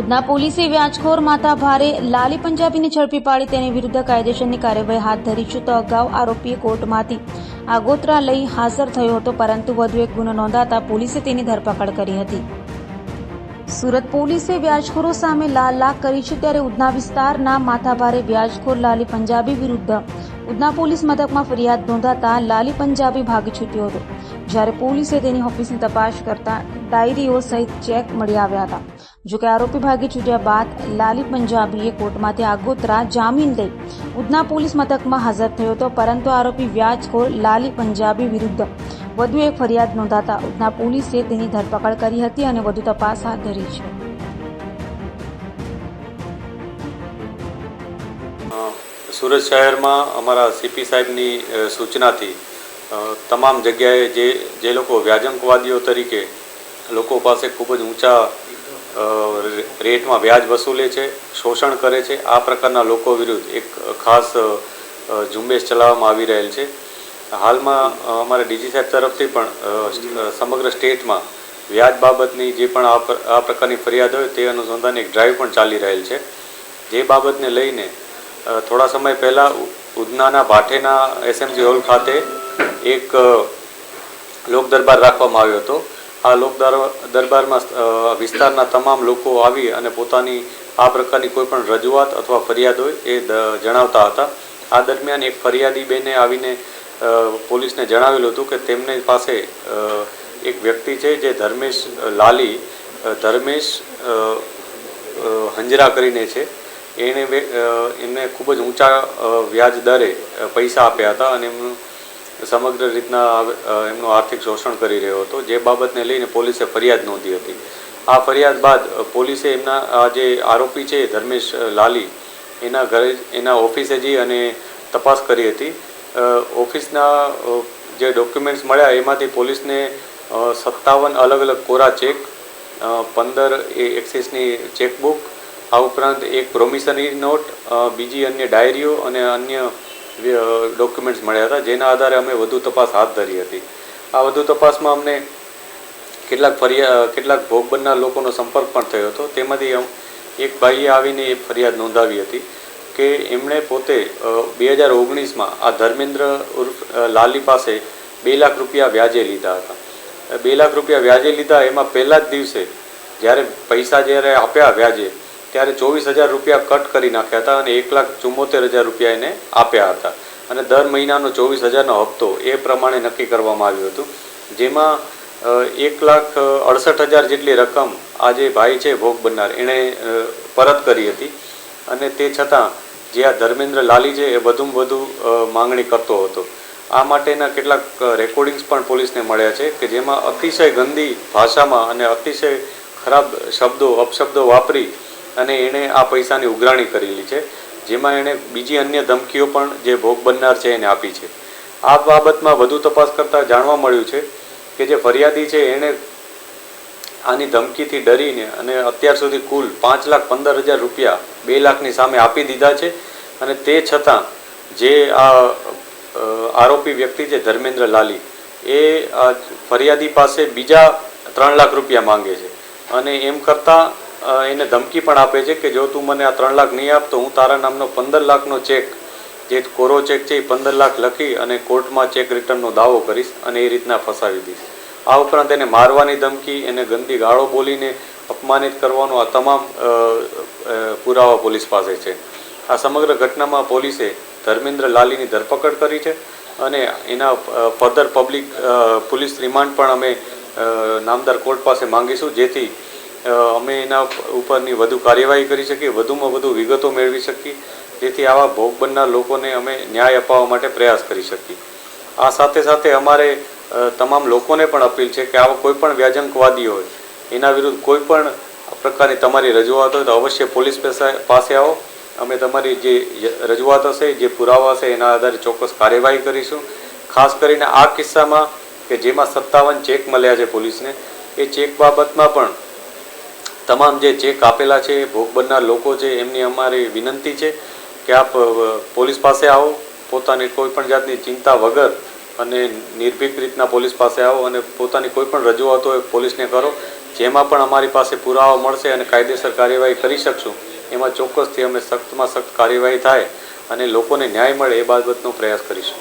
ઉધના પોલીસે વ્યાજખોર માતા ભારે લાલી પંજાબીને ઝડપી પાડી તેની વિરુદ્ધ કાયદેસરની કાર્યવાહી હાથ ધરી છે તો અગાઉ આરોપીએ કોર્ટમાંથી આગોતરા લઈ હાજર થયો હતો, પરંતુ વધુ એક ગુનો નોંધાતા પોલીસે તેની ધરપકડ કરી હતી. સુરત પોલીસે વ્યાજખોરો સામે લાલ લાખ કરી છે ત્યારે ઉધના વિસ્તારના માથાભારે વ્યાજખોર લાલી પંજાબી વિરુદ્ધ ઉધના પોલીસ મથકમાં ફરિયાદ નોંધાતા લાલી પંજાબી ભાગી છૂટ્યો હતો. જ્યારે પોલીસે તેની ઓફિસની તપાસ કરતા ડાયરીઓ સહિત ચેક મળી આવ્યા હતા. જોકે આરોપી ભાગી છૂટ્યા બાદ લાલી પંજાબીએ કોર્ટમાંથી આગોતરા જામીન લઈ ઉધના પોલીસ મથકમાં હાજર થયો હતો, પરંતુ આરોપી વ્યાજખોર લાલી પંજાબી વિરુદ્ધ વધુ એક ફરિયાદ નોંધાતા ઉધના પોલીસે તેની ધરપકડ કરી હતી અને વધુ તપાસ હાથ ધરી છે. સુરત શહેરમાં અમારા સીપી સાહેબની સૂચનાથી તમામ જગ્યાએ જે જે લોકો વ્યાજંકવાદીઓ તરીકે લોકો પાસે ખૂબ જ ઊંચા રેટમાં વ્યાજ વસૂલે છે, શોષણ કરે છે. આ પ્રકારના લોકો વિરુદ્ધ એક ખાસ ઝુંબેશ ચલાવવામાં આવી રહેલ છે. હાલમાં અમારા ડીજી સાહેબ તરફથી પણ સમગ્ર સ્ટેટમાં વ્યાજ બાબતની જે પણ આ પ્ર- આ પ્રકારની ફરિયાદ હોય તે અનુસંધાને એક ડ્રાઈવ પણ ચાલી રહેલ છે. જે બાબતને લઈને થોડા સમય પહેલાં ઉધનાના ભાઠેના એસએમજી હોલ ખાતે એક લોક દરબાર રાખવામાં આવ્યો હતો. આ લોક દર- દરબારમાં વિસ્તારના તમામ લોકો આવી અને પોતાની આ પ્રકારની કોઈ પણ રજૂઆત અથવા ફરિયાદ હોય એ જણાવતા હતા. આ દરમિયાન એક ફરિયાદી બેને આવીને પોલીસને જણાવેલું હતું કે તેમની પાસે એક વ્યક્તિ છે જે ધર્મેશ લાલી ધર્મેશ હંજરા કરીને છે. એણે એમને ખૂબ જ ઊંચા વ્યાજ દરે પૈસા આપ્યા હતા અને એમનું સમગ્ર રીતના એમનું આર્થિક શોષણ કરી રહ્યો હતો. જે બાબતને લઈને પોલીસે ફરિયાદ નોંધી હતી. આ ફરિયાદ બાદ પોલીસે એમના, આ જે આરોપી છે, ધર્મેશ લાલી, એના ઘરે, એના ઓફિસે જઈ અને તપાસ કરી હતી. ઓફિસના જે ડોક્યુમેન્ટ્સ મળ્યા, એમાંથી પોલીસને સત્તાવન અલગ અલગ કોરા ચેક પંદર એ એક્સિસની ચેકબુક, આ ઉપરાંત એક પ્રોમિસનરી નોટ બીજી અન્ય ડાયરીઓ અને અન્ય ડોક્યુમેન્ટ્સ મળ્યા હતા. જેના આધારે અમે વધુ તપાસ હાથ ધરી હતી. આ વધુ તપાસમાં અમને કેટલાક ફરિયા કેટલાક ભોગ બનનાર લોકોનો સંપર્ક પણ થયો હતો. તેમાંથી એક ભાઈએ આવીને એ ફરિયાદ નોંધાવી હતી કે એમણે પોતે બે હજાર ઓગણીસમાં આ ધર્મેન્દ્ર ઉર્ફ લાલી પાસે બે લાખ રૂપિયા વ્યાજે લીધા હતા. બે લાખ રૂપિયા વ્યાજે લીધા. એમાં પહેલા જ દિવસે જ્યારે પૈસા જ્યારે આપ્યા વ્યાજે ત્યારે ચોવીસ હજાર રૂપિયા કટ કરી નાખ્યા હતા અને એક લાખ ચુમ્મોતેર હજાર રૂપિયા એને આપ્યા હતા. અને દર મહિનાનો ચોવીસ હજારનો હપ્તો એ પ્રમાણે નક્કી કરવામાં આવ્યું હતું. જેમાં એક લાખ અડસઠ હજાર જેટલી રકમ આ જે ભાઈ છે, ભોગ બનનાર, એણે પરત કરી હતી. અને તે છતાં જે આ ધર્મેન્દ્ર લાલી છે એ વધુમાં વધુ માંગણી કરતો હતો. આ માટેના કેટલાક રેકોર્ડિંગ્સ પણ પોલીસને મળ્યા છે કે જેમાં અતિશય ગંદી ભાષામાં અને અતિશય ખરાબ શબ્દો, અપશબ્દો વાપરી અને એણે આ પૈસાની ઉઘરાણી કરેલી છે, જેમાં એણે બીજી અન્ય ધમકીઓ પણ જે ભોગ બનનાર છે એને આપી છે. આ બાબતમાં વધુ તપાસ કરતાં જાણવા મળ્યું છે કે જે ફરિયાદી છે એણે આની ધમકીથી ડરીને અને અત્યાર સુધી કુલ પાંચ લાખ પંદર હજાર રૂપિયા બે લાખની સામે આપી દીધા છે અને તે છતાં જે આ આરોપી વ્યક્તિ છે ધર્મેન્દ્ર લાલી, એ ફરિયાદી પાસે બીજા ત્રણ લાખ રૂપિયા માંગે છે. અને એમ કરતાં એને ધમકી પણ આપે છે કે જો તું મને આ ત્રણ લાખ નહીં આપ, તો હું તારા નામનો પંદર લાખનો ચેક, જે કોરો ચેક છે એ પંદર લાખ લખી અને કોર્ટમાં ચેક રિટર્નનો દાવો કરીશ અને એ રીતના ફસાવી દઈશ. આ ઉપરાંત એને મારવાની ધમકી, એને ગંદી ગાળો બોલીને અપમાનિત કરવાનો આ તમામ પુરાવા પોલીસ પાસે છે. આ સમગ્ર ઘટનામાં પોલીસે ધર્મેન્દ્ર લાલીની ધરપકડ કરી છે અને એના ફર્ધર પબ્લિક પોલીસ રિમાન્ડ પણ અમે નામદાર કોર્ટ પાસે માંગીશું, જેથી અમે એના ઉપરની વધુ કાર્યવાહી કરી શકીએ, વધુમાં વધુ વિગતો મેળવી શકીએ, જેથી આવા ભોગ બનનાર લોકોને અમે ન્યાય અપાવવા માટે પ્રયાસ કરી શકીએ. આ સાથે સાથે અમારે તમામ લોકોને પણ અપીલ છે કે આવા કોઈ પણ વ્યાજંકવાદી હોય, એના વિરુદ્ધ કોઈ પણ પ્રકારની તમારી રજૂઆત હોય તો અવશ્ય પોલીસ પાસે આવો. અમે તમારી જે રજૂઆત હશે, જે પુરાવા હશે, એના આધારે ચોક્કસ કાર્યવાહી કરીશું. ખાસ કરીને આ કિસ્સામાં કે જેમાં સત્તાવન ચેક મળ્યા છે પોલીસને, એ ચેક બાબતમાં પણ તમામ જે ચેક આપેલા છે, ભોગ બનનાર લોકો છે, એમની અમારી વિનંતી છે કે આપ પોલીસ પાસે આવો, પોતાની કોઈ પણ જાતની ચિંતા વગર અને નિર્ભીક રીતના પોલીસ પાસે આવો અને પોતાની કોઈ પણ રજૂઆત હોય પોલીસને કરો. જેમાં પણ અમારી પાસે પુરાવા મળશે અને કાયદેસર કાર્યવાહી કરી શકશું, એમાં ચોક્કસથી અમે સખ્તમાં સખ્ત કાર્યવાહી થાય અને લોકોને ન્યાય મળે એ બાબતનો પ્રયાસ કરીશું.